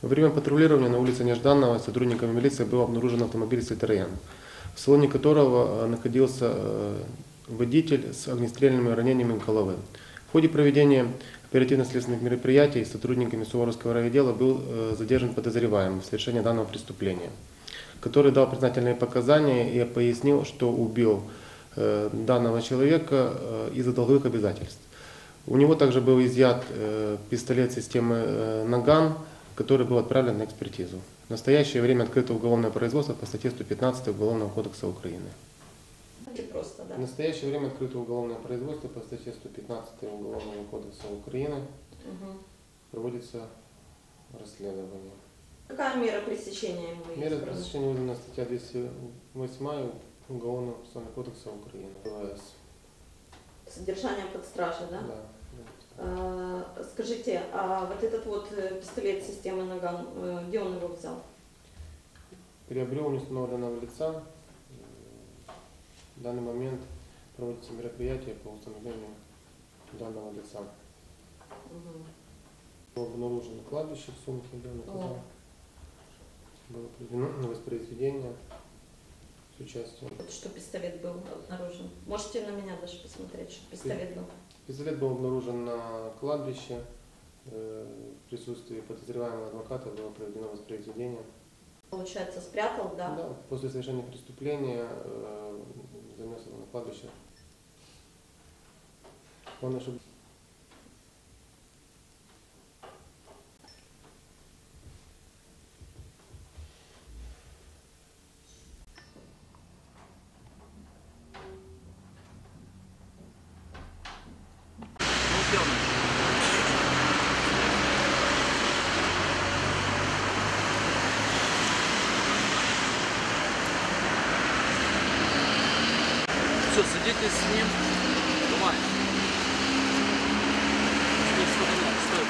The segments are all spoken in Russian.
Во время патрулирования на улице Нежданного сотрудниками милиции был обнаружен автомобиль Citroёn, в салоне которого э, находился э, водитель с огнестрельными ранениями головы. В ходе проведения оперативно-следственных мероприятий сотрудниками Суворовского райотдела был э, задержан подозреваемый в совершении данного преступления, который дал признательные показания и пояснил, что убил данного человека из-за долговых обязательств. У него также был изъят пистолет системы «Наган», который был отправлен на экспертизу. В настоящее время открыто уголовное производство по статье 115 Уголовного кодекса Украины. Просто, да. В настоящее время открыто уголовное производство по статье 115 Уголовного кодекса Украины. Мгм. Проводится расследование. Какая мера пресечения ему Мера пресечения вызвана статья 208 Уголовного кодекса Украины. ВС. Содержание под стражей, да? Да, Скажите, а вот этот вот э, пистолет системы Наган, э, где он его взял? Приобрел у неустановленного лица. Э, В данный момент проводится мероприятие по установлению данного лица. Было обнаружено кладбище в сумке, находил. О. Было проведено воспроизведение с участием. Вот что пистолет был обнаружен. Можете на меня даже посмотреть, что пистолет был. Пистолет был обнаружен на кладбище. Э, В присутствии подозреваемого адвоката было проведено воспроизведение. Получается, спрятал, да? Да, после совершения преступления э, занес его на кладбище. Он ошиб- Садитесь с ним. Давай. Стой.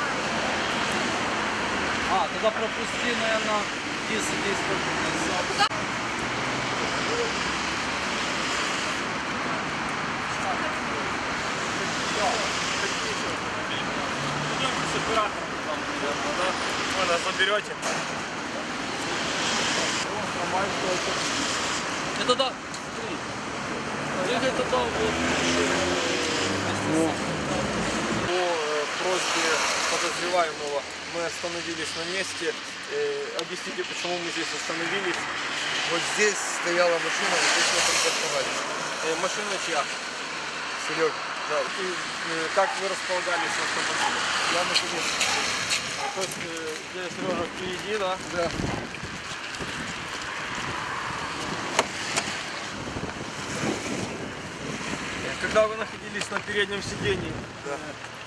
А, тогда пропусти, наверное, иди садись только назад. С оператором там, наверное, да? Вы нас заберете. Это да. Двигай туда, вот. По э, просьбе подозреваемого мы остановились на месте. Э, Объясните, почему мы здесь остановились. Вот здесь стояла машина, вот здесь мы припарковались. Э, Машина чья? Серег, Да. И э, как вы располагались в автомобиле? я на. То есть э, здесь Сережа впереди, да? Да. Когда вы находились на переднем сидении,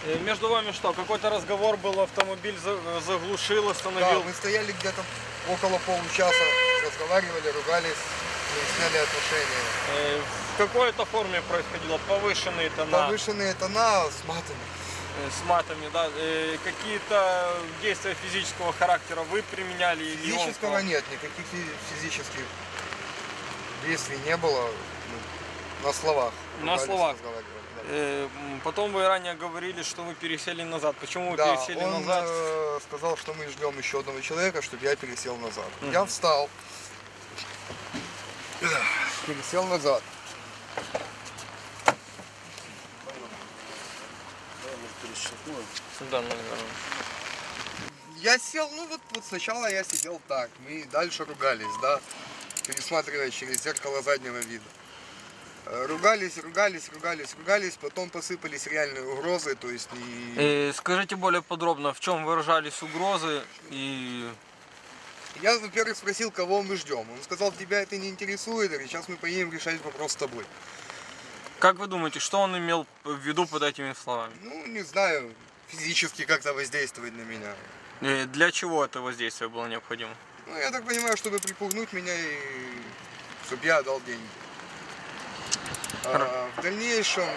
э, между вами что, какой-то разговор был, автомобиль за- заглушил, Да, остановил? мы стояли где-то около получаса, разговаривали, ругались, выясняли отношения. Э, В какой-то форме происходило? Повышенные тона Повышенные тона с матами. э, с матами, да? Какие-то действия физического характера вы применяли Физического нет, никаких фи- физических действий не было. На словах. На словах. да. Э, Потом вы ранее говорили, что вы пересели назад. Почему вы Да, пересели он назад? э, сказал, что мы ждем еще одного человека, чтобы я пересел назад. Мгм. Я встал, пересел назад. Да. Я сел, ну вот, вот сначала я сидел так, мы дальше ругались, да, пересматривая через зеркало заднего вида. Ругались, ругались, ругались, ругались, потом посыпались реальные угрозы, то есть не... Э, Скажите более подробно, в чем выражались угрозы и Я, во-первых, спросил, кого мы ждем. Он сказал, тебя это не интересует, и сейчас мы поедем решать вопрос с тобой. как вы думаете, что он имел в виду под этими словами? Ну, не знаю, физически как-то воздействовать на меня. Э, Для чего это воздействие было необходимо? Ну, я так понимаю, чтобы припугнуть меня и чтобы я отдал деньги. А, в дальнейшем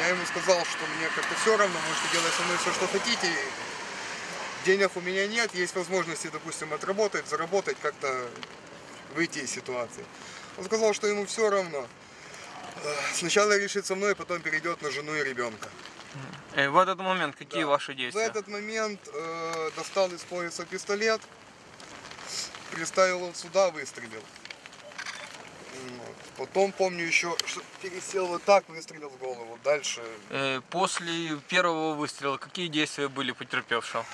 я ему сказал, что мне как-то все равно, можете делать со мной все, что хотите. Денег у меня нет, есть возможности, допустим, отработать, заработать, как-то выйти из ситуации. Он сказал, что ему все равно. Э, Сначала решит со мной, потом перейдет на жену и ребенка. Э, В этот момент какие Да. ваши В действия? этот момент э, достал из пояса пистолет, приставил его сюда, выстрелил. Потом помню еще, что пересел вот так, выстрелил в голову. Дальше Э, После первого выстрела какие действия были потерпевшего?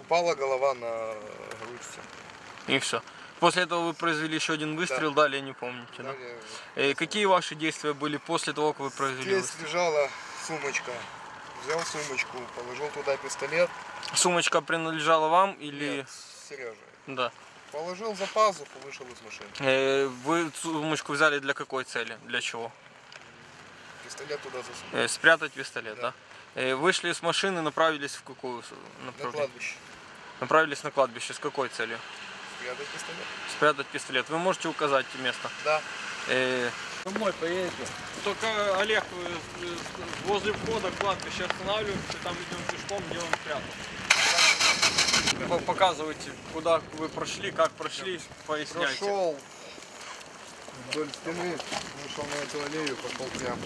упала голова на грудь. И все. После этого вы произвели еще один выстрел, далее не помните, да? Далее Э, Какие ваши действия были после того, как вы произвели Здесь выстрел? лежала сумочка. Взял сумочку, положил туда пистолет. Сумочка принадлежала вам или... Нет, Сережа. Да. Положил за пазуху, вышел из машины. Э, Вы сумочку взяли для какой цели? Для чего? Пистолет туда засунул. Э, Спрятать пистолет, да? Да. Э, Вышли из машины, направились в какую с- На направление? кладбище. Направились на кладбище. С какой целью? Спрятать пистолет. Спрятать пистолет. Вы можете указать место? Да. Э, Домой поедете. Только, Олег, возле входа кладбища останавливаемся, там идем пешком, где он спрятал. Показывайте, куда вы прошли, как прошли, поясняйте. Прошел вдоль стены, вышел на эту аллею, пошел прямо.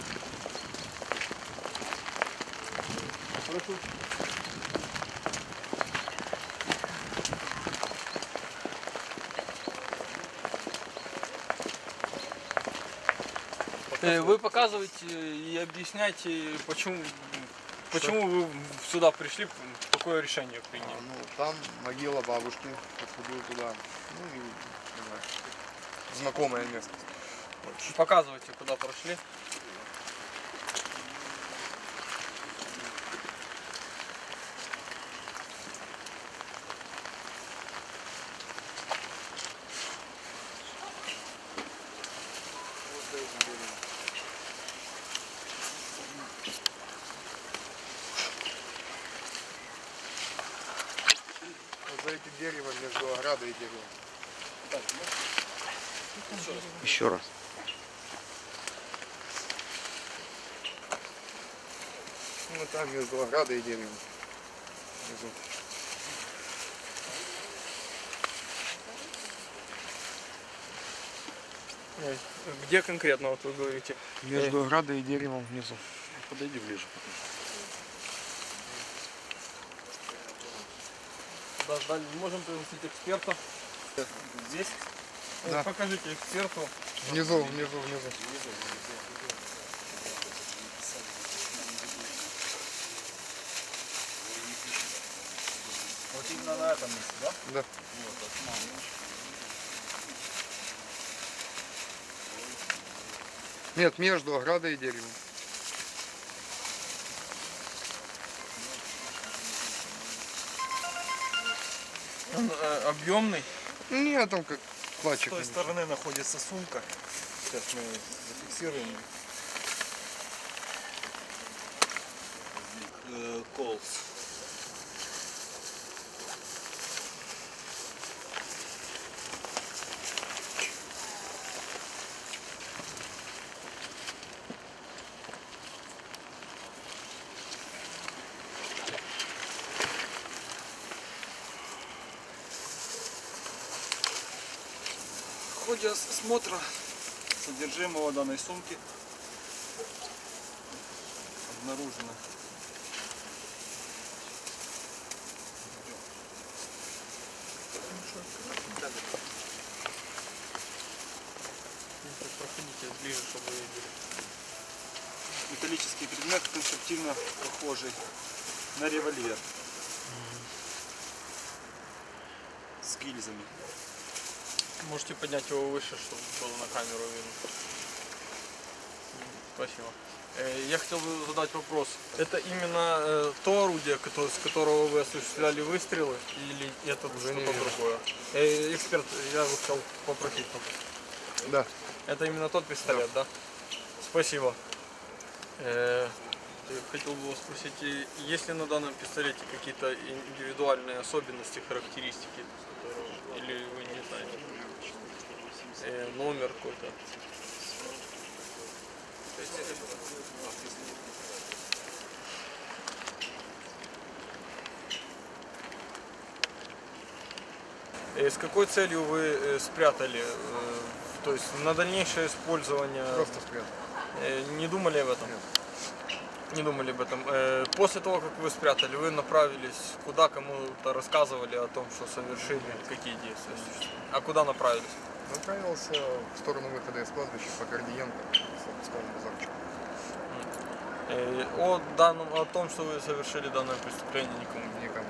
Э, Вы показываете и объясняйте, почему, почему вы сюда пришли, какое решение А, приняли. ну, там могила бабушки, подходил туда. Ну и, знаю, знакомое место. Показывайте, куда прошли. Этим деревом между оградой и деревом. Еще раз. Ну там между оградой и деревом. Внизу. Э, Где конкретно вот вы говорите? Между оградой и деревом внизу. Подойди ближе. Да, далее можем пригласить эксперта. Здесь? Да. Покажите эксперту. Внизу, внизу, внизу. Вот именно на этом месте, да? Да. Нет, между оградой и деревом. Он э, объемный. Нет, там как С клатчик. той стороны находится сумка. Сейчас мы зафиксируем. Э, Колс. В ходе осмотра содержимого данной сумки обнаружено металлический предмет, конструктивно похожий на револьвер. С гильзами. Можете поднять его выше, чтобы было на камеру видно. Спасибо. Э, Я хотел бы задать вопрос. Это именно э, то орудие, с которого вы осуществляли выстрелы, или это что-то другое? Э, Эксперт, я бы хотел попросить. Да. Это именно тот пистолет, да? Спасибо. Э, я хотел бы вас спросить, есть ли на данном пистолете какие-то индивидуальные особенности, характеристики, которые- или вы не знаете? Э, номер какой-то. Э, С какой целью вы э, спрятали? э, То есть на дальнейшее использование Просто спрятал. э, не думали об этом? Не думали об этом. После того, как вы спрятали, вы направились куда, кому-то рассказывали о том, что совершили, какие действия? А куда направились? Направился в сторону выхода из кладбища по Гордиенко, с пусковым базарчиком. Э, О, данном, о том, что вы совершили данное преступление, никому Никому.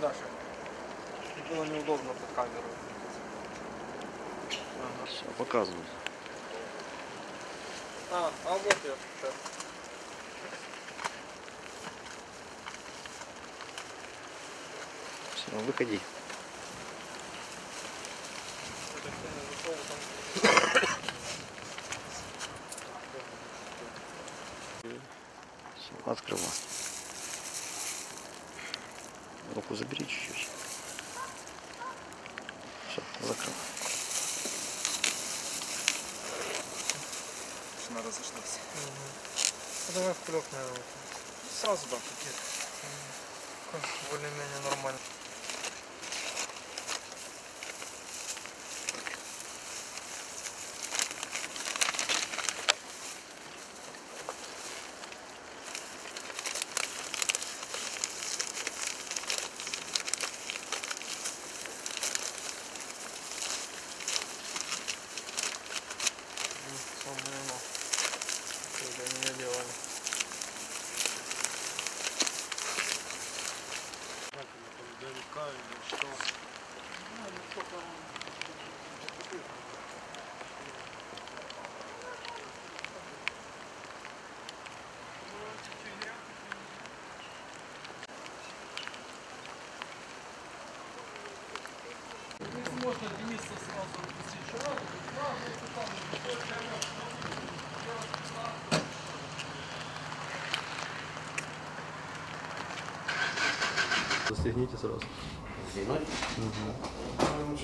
Даша, было неудобно под камеру. Ага. Все, показываю. А, а вот я. Все, выходи. Открывай. Руку забери чуть-чуть. Все, закрыл. Она разошлась. Ну, Давай в кулек, наверное. Сразу да, такие. Более-менее нормально. Самое оно. Когда меня делали. Можно Дениса сразу сейчас. Застегните сразу. Застегнуть? Угу.